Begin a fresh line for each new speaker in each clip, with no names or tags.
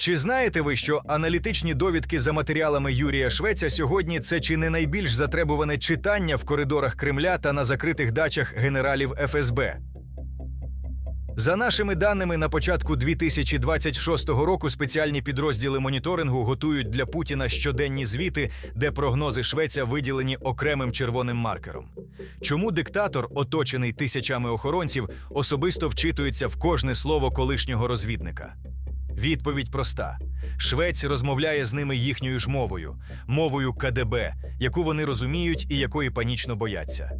Чи знаєте ви, що аналітичні довідки за матеріалами Юрія Швеця сьогодні це чи не найбільш затребуване читання в коридорах Кремля та на закритих дачах генералів ФСБ? За нашими даними, на початку 2026 року спеціальні підрозділи моніторингу готують для Путіна щоденні звіти, де прогнози Швеця виділені окремим червоним маркером. Чому диктатор, оточений тисячами охоронців, особисто вчитується в кожне слово колишнього розвідника? Відповідь проста: Швець розмовляє з ними їхньою ж мовою, мовою КДБ, яку вони розуміють і якої панічно бояться.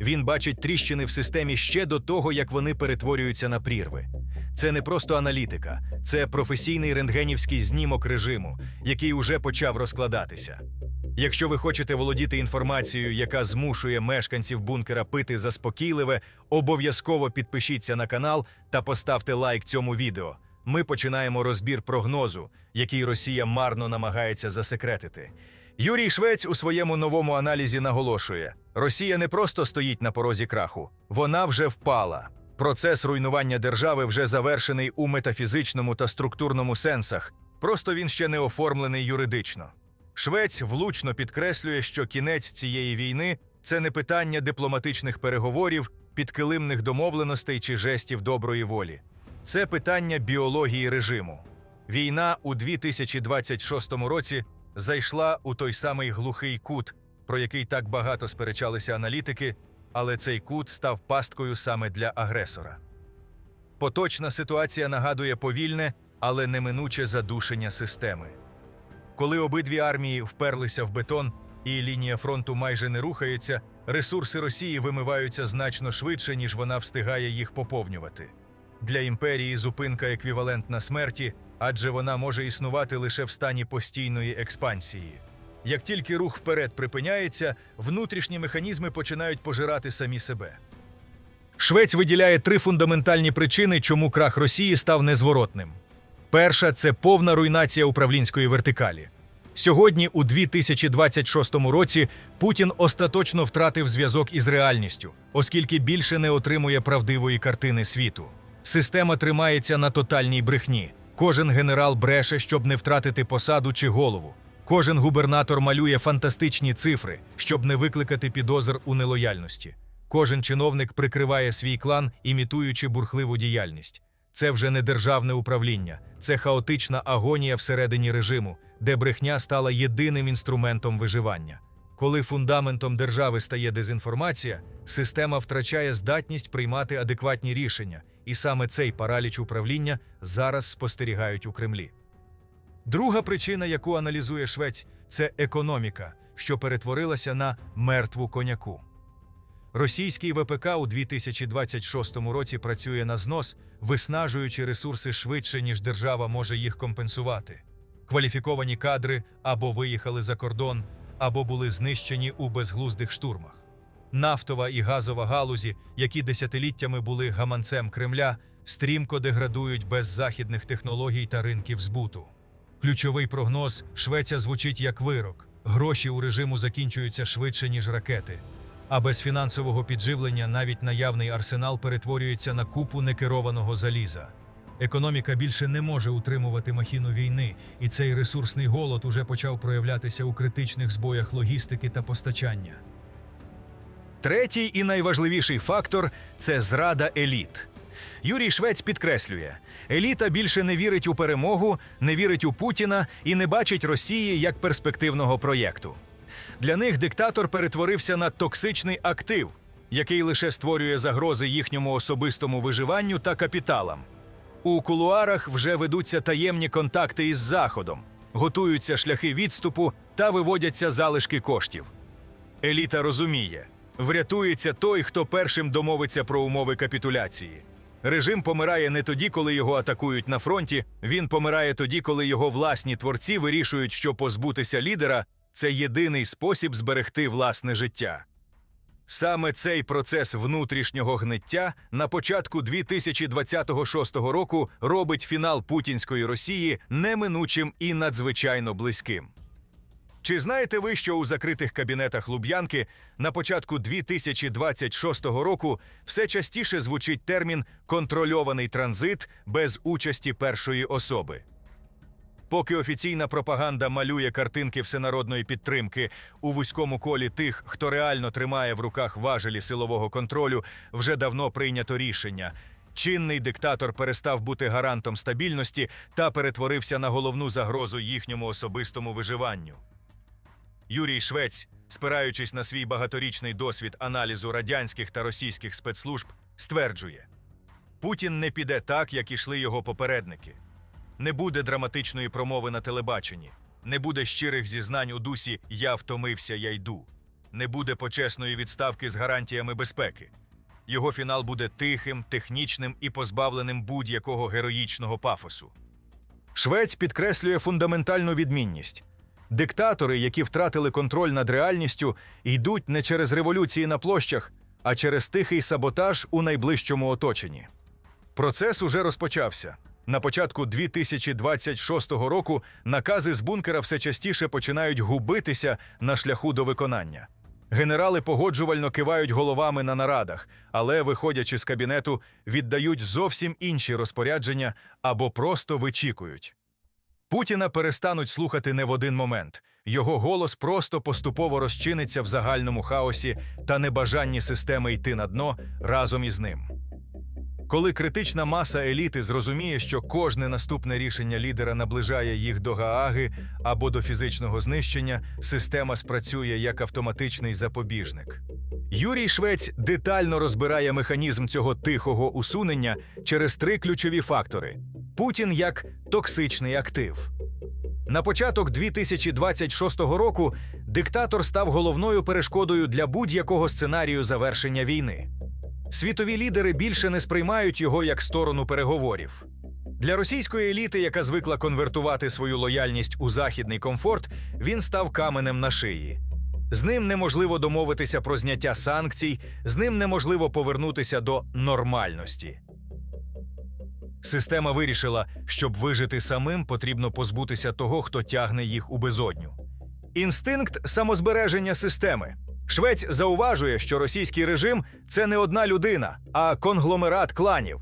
Він бачить тріщини в системі ще до того, як вони перетворюються на прірви. Це не просто аналітика, це професійний рентгенівський знімок режиму, який уже почав розкладатися. Якщо ви хочете володіти інформацією, яка змушує мешканців бункера пити заспокійливе, обов'язково підпишіться на канал та поставте лайк цьому відео. Ми починаємо розбір прогнозу, який Росія марно намагається засекретити. Юрій Швець у своєму новому аналізі наголошує: Росія не просто стоїть на порозі краху, вона вже впала. Процес руйнування держави вже завершений у метафізичному та структурному сенсах, просто він ще не оформлений юридично. Швець влучно підкреслює, що кінець цієї війни це не питання дипломатичних переговорів, підкилимних домовленостей чи жестів доброї волі. Це питання біології режиму. Війна у 2026 році зайшла у той самий глухий кут, про який так багато сперечалися аналітики, але цей кут став пасткою саме для агресора. Поточна ситуація нагадує повільне, але неминуче задушення системи. Коли обидві армії вперлися в бетон і лінія фронту майже не рухається, ресурси Росії вимиваються значно швидше, ніж вона встигає їх поповнювати. Для імперії зупинка еквівалентна смерті, адже вона може існувати лише в стані постійної експансії. Як тільки рух вперед припиняється, внутрішні механізми починають пожирати самі себе. Швець виділяє три фундаментальні причини, чому крах Росії став незворотним. Перша це повна руйнація управлінської вертикалі. Сьогодні, у 2026 році, Путін остаточно втратив зв'язок із реальністю, оскільки більше не отримує правдивої картини світу. Система тримається на тотальній брехні. Кожен генерал бреше, щоб не втратити посаду чи голову. Кожен губернатор малює фантастичні цифри, щоб не викликати підозр у нелояльності. Кожен чиновник прикриває свій клан, імітуючи бурхливу діяльність. Це вже не державне управління, це хаотична агонія всередині режиму, де брехня стала єдиним інструментом виживання. Коли фундаментом держави стає дезінформація, система втрачає здатність приймати адекватні рішення, і саме цей параліч управління зараз спостерігають у Кремлі. Друга причина, яку аналізує Швець, це економіка, що перетворилася на мертву коняку. Російський ВПК у 2026 році працює на знос, виснажуючи ресурси швидше, ніж держава може їх компенсувати. Кваліфіковані кадри або виїхали за кордон, або були знищені у безглуздих штурмах. Нафтова і газова галузі, які десятиліттями були гаманцем Кремля, стрімко деградують без західних технологій та ринків збуту. Ключовий прогноз Швеція звучить як вирок: гроші у режиму закінчуються швидше, ніж ракети. А без фінансового підживлення навіть наявний арсенал перетворюється на купу некерованого заліза. Економіка більше не може утримувати махіну війни, і цей ресурсний голод уже почав проявлятися у критичних збоях логістики та постачання. Третій і найважливіший фактор це зрада еліт. Юрій Швець підкреслює: еліта більше не вірить у перемогу, не вірить у Путіна і не бачить Росії як перспективного проєкту. Для них диктатор перетворився на токсичний актив, який лише створює загрози їхньому особистому виживанню та капіталам. У кулуарах вже ведуться таємні контакти із Заходом, готуються шляхи відступу та виводяться залишки коштів. Еліта розуміє, врятується той, хто першим домовиться про умови капітуляції. Режим помирає не тоді, коли його атакують на фронті. Він помирає тоді, коли його власні творці вирішують, що позбутися лідера це єдиний спосіб зберегти власне життя. Саме цей процес внутрішнього гниття на початку 2026 року робить фінал путінської Росії неминучим і надзвичайно близьким. Чи знаєте ви, що у закритих кабінетах Луб'янки на початку 2026 року все частіше звучить термін контрольований транзит без участі першої особи? Поки офіційна пропаганда малює картинки всенародної підтримки у вузькому колі тих, хто реально тримає в руках важелі силового контролю, вже давно прийнято рішення. Чинний диктатор перестав бути гарантом стабільності та перетворився на головну загрозу їхньому особистому виживанню. Юрій Швець, спираючись на свій багаторічний досвід аналізу радянських та російських спецслужб, стверджує: Путін не піде так, як ішли його попередники. Не буде драматичної промови на телебаченні, не буде щирих зізнань у дусі Я втомився, я йду, не буде почесної відставки з гарантіями безпеки. Його фінал буде тихим, технічним і позбавленим будь-якого героїчного пафосу. Швець підкреслює фундаментальну відмінність. Диктатори, які втратили контроль над реальністю, йдуть не через революції на площах, а через тихий саботаж у найближчому оточенні. Процес уже розпочався. На початку 2026 року накази з бункера все частіше починають губитися на шляху до виконання. Генерали погоджувально кивають головами на нарадах, але, виходячи з кабінету, віддають зовсім інші розпорядження або просто вичікують. Путіна перестануть слухати не в один момент. Його голос просто поступово розчиниться в загальному хаосі та небажанні системи йти на дно разом із ним. Коли критична маса еліти зрозуміє, що кожне наступне рішення лідера наближає їх до Гааги або до фізичного знищення, система спрацює як автоматичний запобіжник. Юрій Швець детально розбирає механізм цього тихого усунення через три ключові фактори: Путін як токсичний актив. На початок 2026 року диктатор став головною перешкодою для будь-якого сценарію завершення війни. Світові лідери більше не сприймають його як сторону переговорів. Для російської еліти, яка звикла конвертувати свою лояльність у західний комфорт, він став каменем на шиї. З ним неможливо домовитися про зняття санкцій, з ним неможливо повернутися до нормальності. Система вирішила, щоб вижити самим, потрібно позбутися того, хто тягне їх у безодню. Інстинкт самозбереження системи. Швець зауважує, що російський режим це не одна людина, а конгломерат кланів.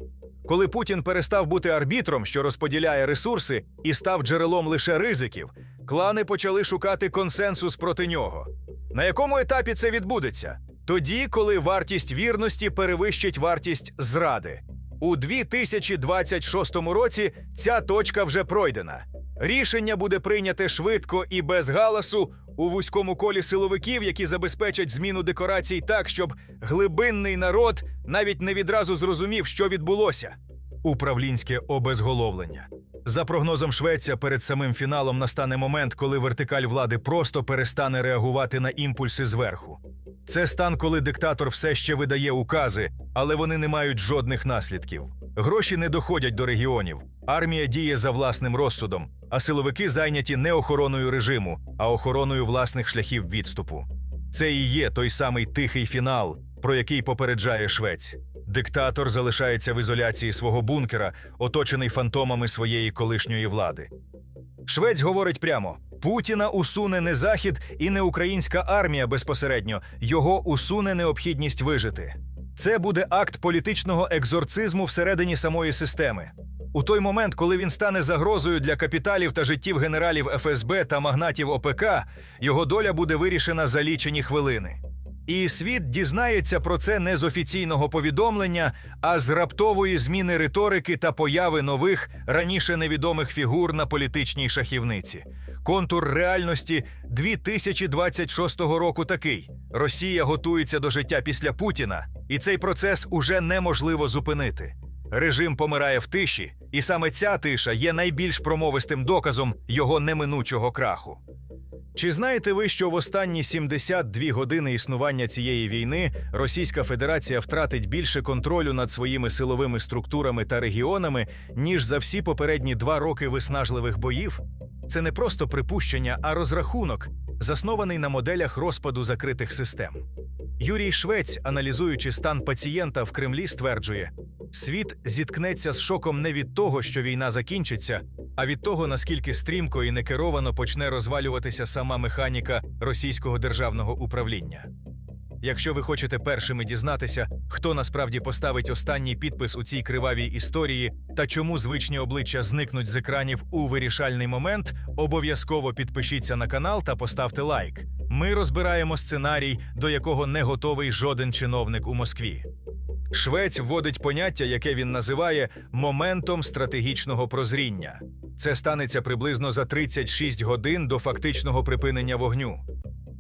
Коли Путін перестав бути арбітром, що розподіляє ресурси, і став джерелом лише ризиків, клани почали шукати консенсус проти нього. На якому етапі це відбудеться? Тоді, коли вартість вірності перевищить вартість зради. У 2026 році ця точка вже пройдена. Рішення буде прийняте швидко і без галасу у вузькому колі силовиків, які забезпечать зміну декорацій так, щоб глибинний народ навіть не відразу зрозумів, що відбулося. Управлінське обезголовлення. За прогнозом Швеція, перед самим фіналом настане момент, коли вертикаль влади просто перестане реагувати на імпульси зверху. Це стан, коли диктатор все ще видає укази, але вони не мають жодних наслідків. Гроші не доходять до регіонів, армія діє за власним розсудом, а силовики зайняті не охороною режиму, а охороною власних шляхів відступу. Це і є той самий тихий фінал, про який попереджає Швець. Диктатор залишається в ізоляції свого бункера, оточений фантомами своєї колишньої влади. Швець говорить прямо: Путіна усуне не Захід і не українська армія безпосередньо, його усуне необхідність вижити. Це буде акт політичного екзорцизму всередині самої системи. У той момент, коли він стане загрозою для капіталів та життів генералів ФСБ та магнатів ОПК, його доля буде вирішена за лічені хвилини. І світ дізнається про це не з офіційного повідомлення, а з раптової зміни риторики та появи нових раніше невідомих фігур на політичній шахівниці. Контур реальності 2026 року такий: Росія готується до життя після Путіна, і цей процес уже неможливо зупинити. Режим помирає в тиші, і саме ця тиша є найбільш промовистим доказом його неминучого краху. Чи знаєте ви, що в останні 72 години існування цієї війни Російська Федерація втратить більше контролю над своїми силовими структурами та регіонами, ніж за всі попередні два роки виснажливих боїв? Це не просто припущення, а розрахунок, заснований на моделях розпаду закритих систем. Юрій Швець, аналізуючи стан пацієнта в Кремлі, стверджує: світ зіткнеться з шоком не від того, що війна закінчиться, а від того, наскільки стрімко і некеровано почне розвалюватися сама механіка російського державного управління. Якщо ви хочете першими дізнатися, хто насправді поставить останній підпис у цій кривавій історії та чому звичні обличчя зникнуть з екранів у вирішальний момент, обов'язково підпишіться на канал та поставте лайк. Ми розбираємо сценарій, до якого не готовий жоден чиновник у Москві. Швець вводить поняття, яке він називає моментом стратегічного прозріння. Це станеться приблизно за 36 годин до фактичного припинення вогню.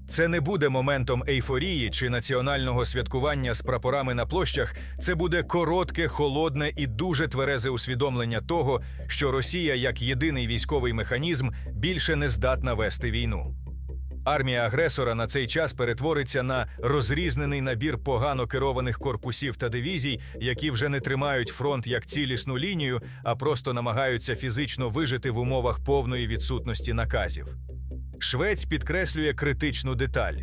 Це не буде моментом ейфорії чи національного святкування з прапорами на площах. Це буде коротке, холодне і дуже тверезе усвідомлення того, що Росія, як єдиний військовий механізм, більше не здатна вести війну. Армія агресора на цей час перетвориться на розрізнений набір погано керованих корпусів та дивізій, які вже не тримають фронт як цілісну лінію, а просто намагаються фізично вижити в умовах повної відсутності наказів. Швець підкреслює критичну деталь.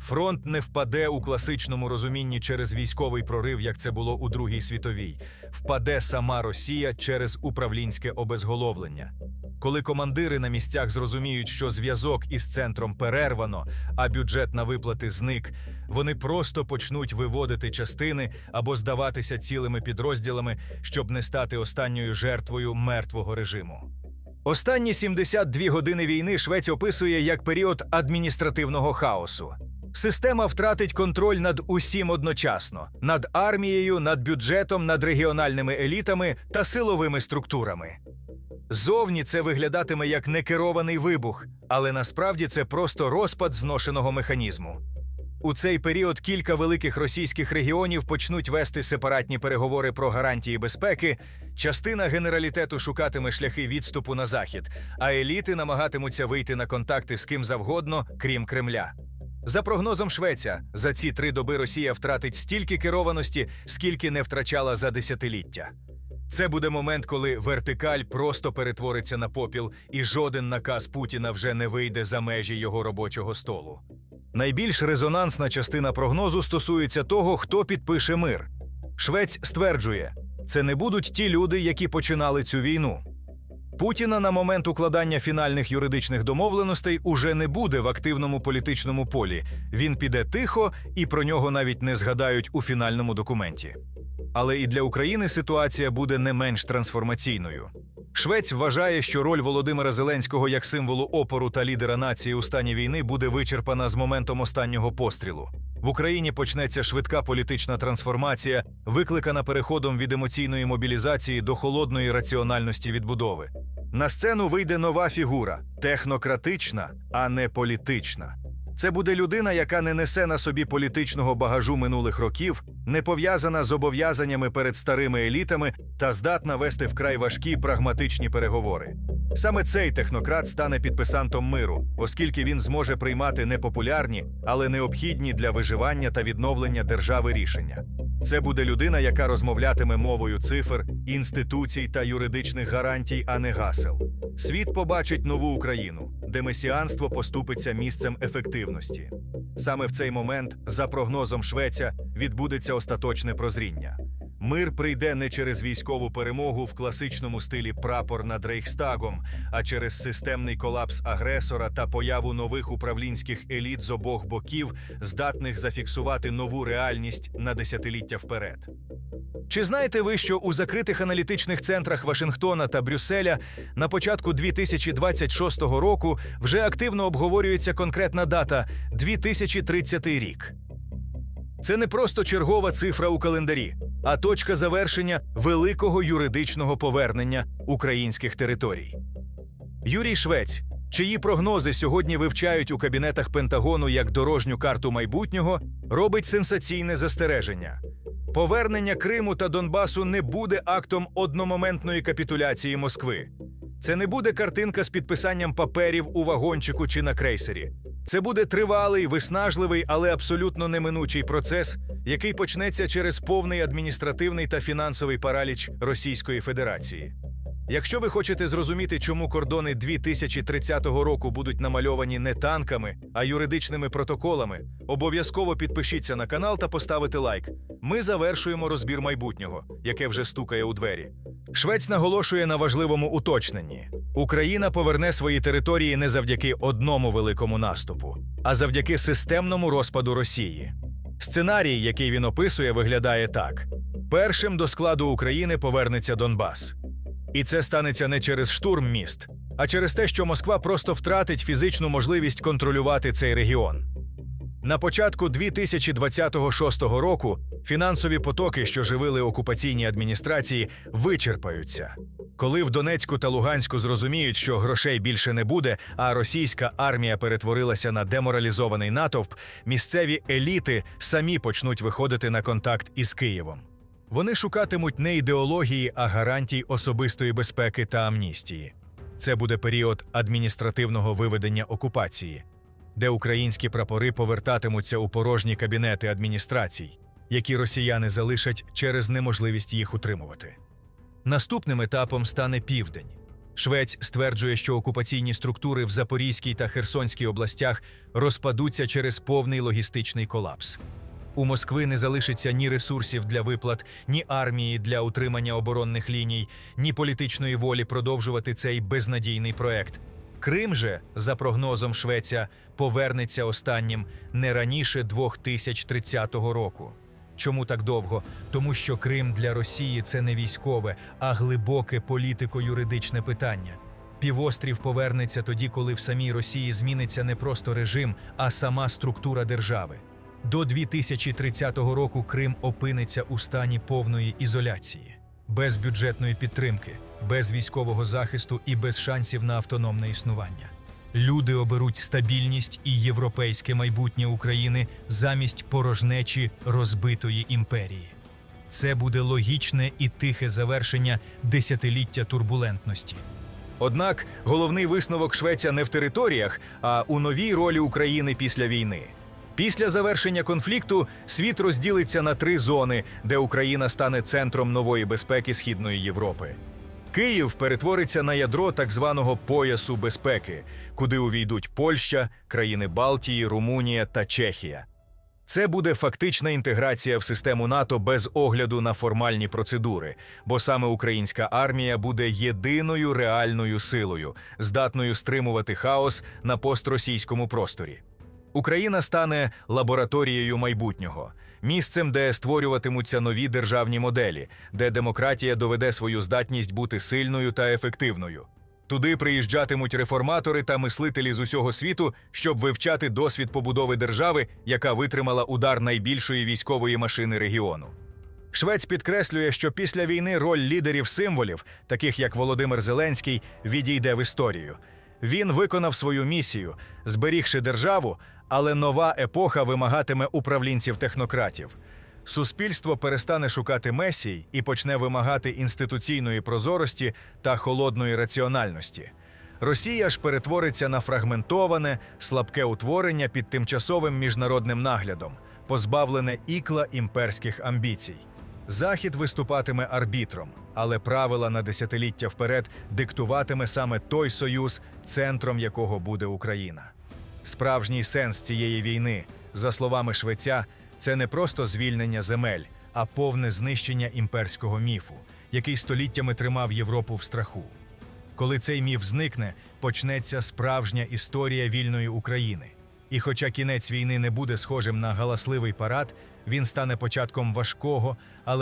Фронт не впаде у класичному розумінні через військовий прорив, як це було у Другій світовій. Впаде сама Росія через управлінське обезголовлення. Коли командири на місцях зрозуміють, що зв'язок із центром перервано, а бюджет на виплати зник, вони просто почнуть виводити частини або здаватися цілими підрозділами, щоб не стати останньою жертвою мертвого режиму. Останні 72 години війни Швець описує як період адміністративного хаосу. Система втратить контроль над усім одночасно: над армією, над бюджетом, над регіональними елітами та силовими структурами. Зовні це виглядатиме як некерований вибух, але насправді це просто розпад зношеного механізму. У цей період кілька великих російських регіонів почнуть вести сепаратні переговори про гарантії безпеки. Частина генералітету шукатиме шляхи відступу на захід, а еліти намагатимуться вийти на контакти з ким завгодно, крім Кремля. За прогнозом Швеця, за ці три доби Росія втратить стільки керованості, скільки не втрачала за десятиліття. Це буде момент, коли вертикаль просто перетвориться на попіл, і жоден наказ Путіна вже не вийде за межі його робочого столу. Найбільш резонансна частина прогнозу стосується того, хто підпише мир. Швець стверджує, це не будуть ті люди, які починали цю війну. Путіна на момент укладання фінальних юридичних домовленостей уже не буде в активному політичному полі. Він піде тихо і про нього навіть не згадають у фінальному документі. Але і для України ситуація буде не менш трансформаційною. Швець вважає, що роль Володимира Зеленського як символу опору та лідера нації у стані війни буде вичерпана з моментом останнього пострілу. В Україні почнеться швидка політична трансформація, викликана переходом від емоційної мобілізації до холодної раціональності відбудови. На сцену вийде нова фігура технократична, а не політична. Це буде людина, яка не несе на собі політичного багажу минулих років, не пов'язана з зобов'язаннями перед старими елітами та здатна вести вкрай важкі прагматичні переговори. Саме цей технократ стане підписантом миру, оскільки він зможе приймати непопулярні, але необхідні для виживання та відновлення держави рішення. Це буде людина, яка розмовлятиме мовою цифр, інституцій та юридичних гарантій, а не гасел. Світ побачить нову Україну, де месіанство поступиться місцем ефективності. Саме в цей момент, за прогнозом Швеця, відбудеться остаточне прозріння. Мир прийде не через військову перемогу в класичному стилі прапор над Рейхстагом, а через системний колапс агресора та появу нових управлінських еліт з обох боків, здатних зафіксувати нову реальність на десятиліття вперед. Чи знаєте ви, що у закритих аналітичних центрах Вашингтона та Брюсселя на початку 2026 року вже активно обговорюється конкретна дата 2030 рік? Це не просто чергова цифра у календарі, а точка завершення великого юридичного повернення українських територій. Юрій Швець, чиї прогнози сьогодні вивчають у кабінетах Пентагону як дорожню карту майбутнього, робить сенсаційне застереження. Повернення Криму та Донбасу не буде актом одномоментної капітуляції Москви. Це не буде картинка з підписанням паперів у вагончику чи на крейсері. Це буде тривалий, виснажливий, але абсолютно неминучий процес, який почнеться через повний адміністративний та фінансовий параліч Російської Федерації. Якщо ви хочете зрозуміти, чому кордони 2030 року будуть намальовані не танками, а юридичними протоколами, обов'язково підпишіться на канал та поставите лайк. Ми завершуємо розбір майбутнього, яке вже стукає у двері. Швець наголошує на важливому уточненні: Україна поверне свої території не завдяки одному великому наступу, а завдяки системному розпаду Росії. Сценарій, який він описує, виглядає так: першим до складу України повернеться Донбас. І це станеться не через штурм міст, а через те, що Москва просто втратить фізичну можливість контролювати цей регіон. На початку 2026 року фінансові потоки, що живили окупаційні адміністрації, вичерпаються. Коли в Донецьку та Луганську зрозуміють, що грошей більше не буде, а російська армія перетворилася на деморалізований натовп, місцеві еліти самі почнуть виходити на контакт із Києвом. Вони шукатимуть не ідеології, а гарантій особистої безпеки та амністії. Це буде період адміністративного виведення окупації, де українські прапори повертатимуться у порожні кабінети адміністрацій, які росіяни залишать через неможливість їх утримувати. Наступним етапом стане південь. Швець стверджує, що окупаційні структури в Запорізькій та Херсонській областях розпадуться через повний логістичний колапс. У Москви не залишиться ні ресурсів для виплат, ні армії для утримання оборонних ліній, ні політичної волі продовжувати цей безнадійний проект. Крим же, за прогнозом Швеця, повернеться останнім не раніше 2030 року. Чому так довго? Тому що Крим для Росії це не військове, а глибоке політико-юридичне питання. Півострів повернеться тоді, коли в самій Росії зміниться не просто режим, а сама структура держави. До 2030 року Крим опиниться у стані повної ізоляції, без бюджетної підтримки, без військового захисту і без шансів на автономне існування. Люди оберуть стабільність і європейське майбутнє України замість порожнечі розбитої імперії. Це буде логічне і тихе завершення десятиліття турбулентності. Однак головний висновок Швеція не в територіях, а у новій ролі України після війни. Після завершення конфлікту світ розділиться на три зони, де Україна стане центром нової безпеки Східної Європи. Київ перетвориться на ядро так званого поясу безпеки, куди увійдуть Польща, країни Балтії, Румунія та Чехія. Це буде фактична інтеграція в систему НАТО без огляду на формальні процедури, бо саме українська армія буде єдиною реальною силою, здатною стримувати хаос на постросійському просторі. Україна стане лабораторією майбутнього, місцем, де створюватимуться нові державні моделі, де демократія доведе свою здатність бути сильною та ефективною. Туди приїжджатимуть реформатори та мислителі з усього світу, щоб вивчати досвід побудови держави, яка витримала удар найбільшої військової машини регіону. Швець підкреслює, що після війни роль лідерів символів, таких як Володимир Зеленський, відійде в історію. Він виконав свою місію, зберігши державу, але нова епоха вимагатиме управлінців-технократів. Суспільство перестане шукати месій і почне вимагати інституційної прозорості та холодної раціональності. Росія ж перетвориться на фрагментоване, слабке утворення під тимчасовим міжнародним наглядом, позбавлене ікла імперських амбіцій. Захід виступатиме арбітром, але правила на десятиліття вперед диктуватиме саме той союз, центром якого буде Україна. Справжній сенс цієї війни, за словами Швеця, це не просто звільнення земель, а повне знищення імперського міфу, який століттями тримав Європу в страху. Коли цей міф зникне, почнеться справжня історія вільної України. І хоча кінець війни не буде схожим на галасливий парад, він стане початком важкого, але